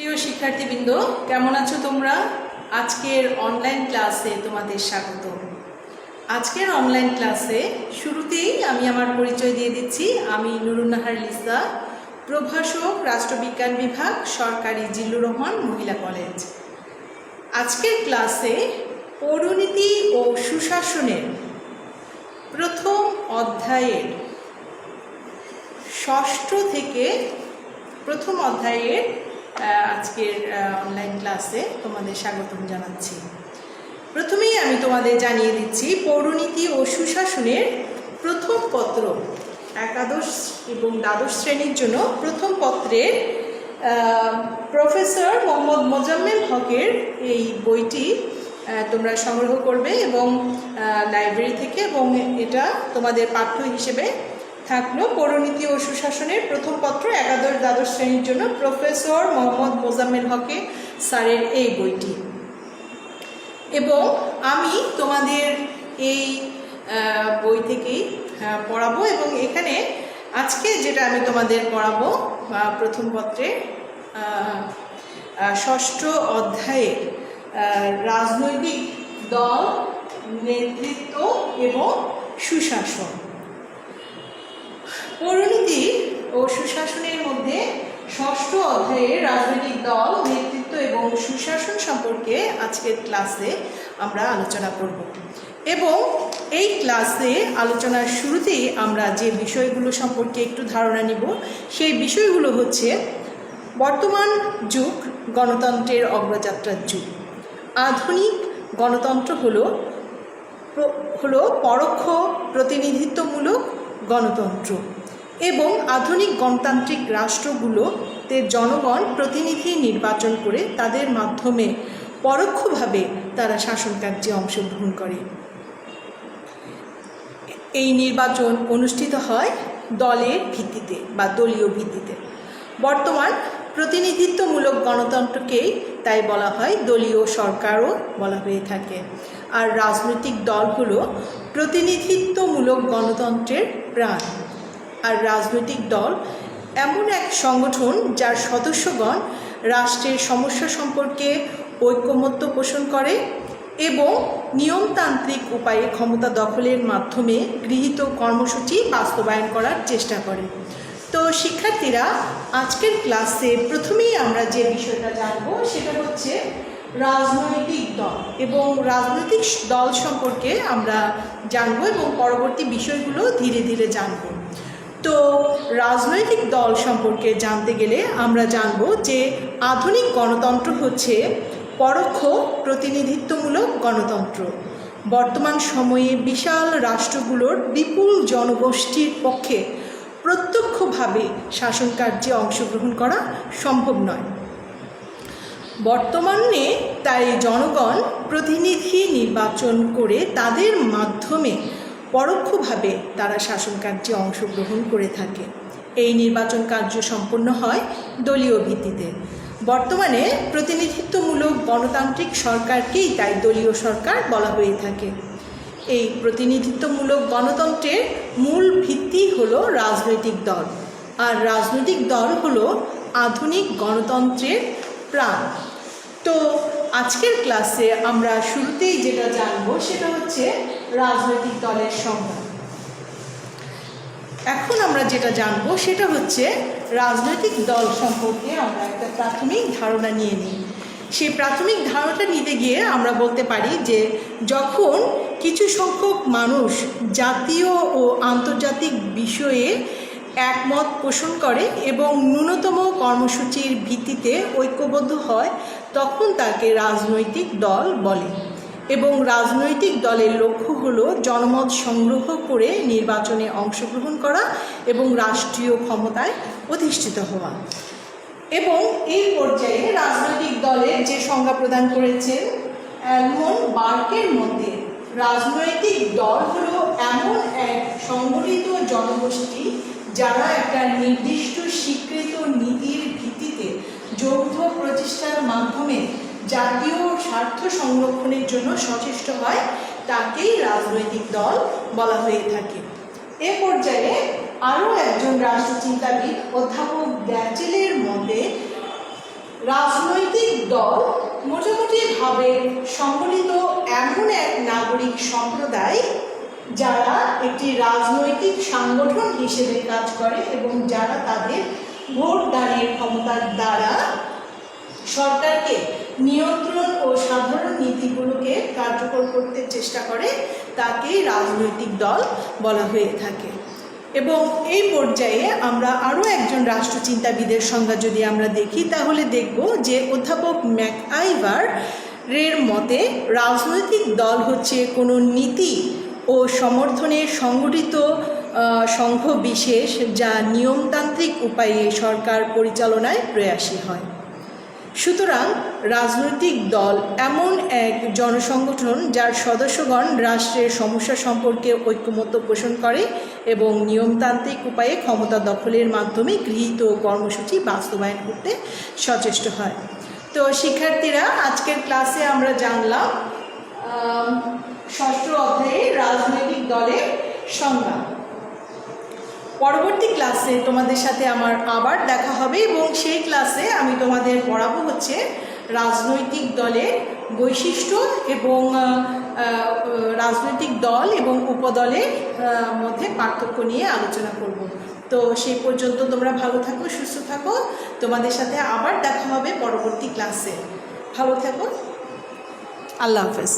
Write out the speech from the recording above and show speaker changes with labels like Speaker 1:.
Speaker 1: প্রিয় শিক্ষার্থীবৃন্দ, কেমন আছো তোমরা? আজকের অনলাইন ক্লাসে তোমাদের স্বাগত। আজকের অনলাইন ক্লাসে শুরুতেই আমি আমার পরিচয় দিয়ে দিচ্ছি। আমি নুরুন্নাহার লিসা, প্রভাষক, রাষ্ট্রবিজ্ঞান বিভাগ, সরকারি জিল্লুর রহমান, মহিলা কলেজ আজকের ক্লাসে পৌরনীতি ও সুশাসনের প্রথম অধ্যায়ের ষষ্ঠ থেকে প্রথম অধ্যায়ের আজকের অনলাইন ক্লাসে তোমাদের স্বাগতম জানাচ্ছি। প্রথমেই আমি তোমাদের জানিয়ে দিচ্ছি, পৌরনীতি ও সুশাসনের প্রথম পত্র, একাদশ এবং দ্বাদশ শ্রেণির জন্য প্রথম পত্রের প্রফেসর মোহাম্মদ মোজাম্মেল হকের এই বইটি তোমরা সংগ্রহ করবে এবং লাইব্রেরি থেকে এবং এটা তোমাদের পাঠ্য হিসেবে থাকল পৌরনীতি ও সুশাসনের প্রথম পত্র একাদশ দ্বাদশ শ্রেণির জন্য প্রফেসর মোহাম্মদ মোজাম্মেল হকে স্যারের এই বইটি। এবং আমি তোমাদের এই বই থেকেই পড়াবো এবং এখানে আজকে যেটা আমি তোমাদের পড়াবো প্রথম পত্রে ষষ্ঠ অধ্যায়ে রাজনৈতিক দল, নেতৃত্ব এবং সুশাসন। পৌরনীতি ও সুশাসনের মধ্যে ষষ্ঠ অধ্যায়ে রাজনৈতিক দল, নেতৃত্ব এবং সুশাসন সম্পর্কে আজকের ক্লাসে আমরা আলোচনা করব। এবং এই ক্লাসে আলোচনার শুরুতেই আমরা যে বিষয়গুলো সম্পর্কে একটু ধারণা নিব, সেই বিষয়গুলো হচ্ছে বর্তমান যুগ, গণতন্ত্রের অগ্রযাত্রার যুগ। আধুনিক গণতন্ত্র হলো হলো পরোক্ষ প্রতিনিধিত্বমূলক গণতন্ত্র। এবং আধুনিক গণতান্ত্রিক রাষ্ট্রগুলোতে জনগণ প্রতিনিধি নির্বাচন করে তাদের মাধ্যমে পরোক্ষভাবে তারা শাসন কার্যে অংশগ্রহণ করে। এই নির্বাচন অনুষ্ঠিত হয় দলের ভিত্তিতে বা দলীয় ভিত্তিতে। বর্তমান প্রতিনিধিত্বমূলক গণতন্ত্রকেই তাই বলা হয় দলীয় সরকারও বলা হয়ে থাকে। আর রাজনৈতিক দল হলো প্রতিনিধিত্বমূলক গণতন্ত্রের প্রাণ। আর রাজনৈতিক দল এমন এক সংগঠন যার সদস্যগণ রাষ্ট্রের সমস্যা সম্পর্কে ঐকমত্য পোষণ করে এবং নিয়মতান্ত্রিক উপায়ে ক্ষমতা দখলের মাধ্যমে গৃহীত কর্মসূচি বাস্তবায়ন করার চেষ্টা করে। তো শিক্ষার্থীরা, আজকের ক্লাসে প্রথমেই আমরা যে বিষয়টা জানব সেটা হচ্ছে রাজনৈতিক দল এবং রাজনৈতিক দল সম্পর্কে আমরা জানব এবং পরবর্তী বিষয়গুলো ধীরে ধীরে জানব। তো রাজনৈতিক দল সম্পর্কে জানতে গেলে আমরা জানব যে আধুনিক গণতন্ত্র হচ্ছে পরোক্ষ প্রতিনিধিত্বমূলক গণতন্ত্র। বর্তমান সময়ে বিশাল রাষ্ট্রগুলোর বিপুল জনগোষ্ঠীর পক্ষে প্রত্যক্ষভাবে শাসন কার্যে অংশগ্রহণ করা সম্ভব নয়। বর্তমানে তাই জনগণ প্রতিনিধি নির্বাচন করে তাদের মাধ্যমে পরোক্ষভাবে তারা শাসন কার্যে অংশগ্রহণ করে থাকে। এই নির্বাচন কার্য সম্পন্ন হয় দলীয় ভিত্তিতে। বর্তমানে প্রতিনিধিত্বমূলক গণতান্ত্রিক সরকারকেই তাই দলীয় সরকার বলা হয়ে থাকে। এই প্রতিনিধিত্বমূলক গণতন্ত্রের মূল ভিত্তি হল রাজনৈতিক দল। আর রাজনৈতিক দল হল আধুনিক গণতন্ত্রের প্রাণ। তো আজকের ক্লাসে আমরা শুরুতেই যেটা জানব সেটা হচ্ছে রাজনৈতিক দলের সংজ্ঞা এখন আমরা যেটা জানব সেটা হচ্ছে রাজনৈতিক দল সম্পর্কে আমরা একটা প্রাথমিক ধারণা নিয়ে নিই। সেই প্রাথমিক ধারণাটা নিতে গিয়ে আমরা বলতে পারি যে যখন কিছু সংখ্যক মানুষ জাতীয় ও আন্তর্জাতিক বিষয়ে একমত পোষণ করে এবং ন্যূনতম কর্মসূচির ভিত্তিতে ঐক্যবদ্ধ হয়, তখন তাকে রাজনৈতিক দল বলে। এবং রাজনৈতিক দলের লক্ষ্য হলো জনমত সংগ্রহ করে নির্বাচনে অংশগ্রহণ করা এবং রাষ্ট্রীয় ক্ষমতায় অধিষ্ঠিত হওয়া। এবং এই পর্যায়ে রাজনৈতিক দলের যে সংজ্ঞা প্রদান করেছেন, অ্যালমন বার্কের মধ্যে রাজনৈতিক দল হলো এমন এক সংগঠিত জনগোষ্ঠী যারা একটা নির্দিষ্ট স্বীকৃত নীতির ভিত্তিতে যৌথ প্রচেষ্টার মাধ্যমে জাতীয় স্বার্থ সংরক্ষণের জন্য সচেষ্ট হয়, তাকেই রাজনৈতিক দল বলা হয়ে থাকে। এ পর্যায়ে আরও একজন রাষ্ট্রচিন্তাবিদ, অধ্যাপক ব্যাচেলের মতে, রাজনৈতিক দল মোটামুটিভাবে সংগঠিত এমন এক নাগরিক সম্প্রদায় যারা একটি রাজনৈতিক সংগঠন হিসেবে কাজ করে এবং যারা তাদের ভোট দানের ক্ষমতার দ্বারা সরকারকে নিয়ন্ত্রণ ও সাধারণ নীতিগুলোকে কার্যকর করতে চেষ্টা করে, তাকে রাজনৈতিক দল বলা হয়ে থাকে। এবং এই পর্যায়ে আমরা আরও একজন রাষ্ট্রচিন্তাবিদের সংজ্ঞা যদি আমরা দেখি, তাহলে দেখব যে অধ্যাপক ম্যাক আইভার এর মতে রাজনৈতিক দল হচ্ছে কোনো নীতি ও সমর্থনে সংগঠিত সংঘ বিশেষ যা নিয়মতান্ত্রিক উপায়ে সরকার পরিচালনায় প্রয়াসী হয়। সুতরাং রাজনৈতিক দল এমন এক জনসংগঠন যার সদস্যগণ রাষ্ট্রের সমস্যা সম্পর্কে ঐক্যমত্য পোষণ করে এবং নিয়মতান্ত্রিক উপায়ে ক্ষমতা দখলের মাধ্যমে গৃহীত কর্মসূচি বাস্তবায়ন করতে সচেষ্ট হয়। তো শিক্ষার্থীরা, আজকের ক্লাসে আমরা জানলাম ষষ্ঠ অধ্যায়ে রাজনৈতিক দলের সংজ্ঞা পরবর্তী ক্লাসে তোমাদের সাথে আমার আবার দেখা হবে এবং সেই ক্লাসে আমি তোমাদের পড়াবো হচ্ছে রাজনৈতিক দলের বৈশিষ্ট্য এবং রাজনৈতিক দল এবং উপদলের মধ্যে পার্থক্য নিয়ে আলোচনা করব। তো সেই পর্যন্ত তোমরা ভালো থাকো, সুস্থ থাকো। তোমাদের সাথে আবার দেখা হবে পরবর্তী ক্লাসে। ভালো থাকো। আল্লাহ হাফেজ।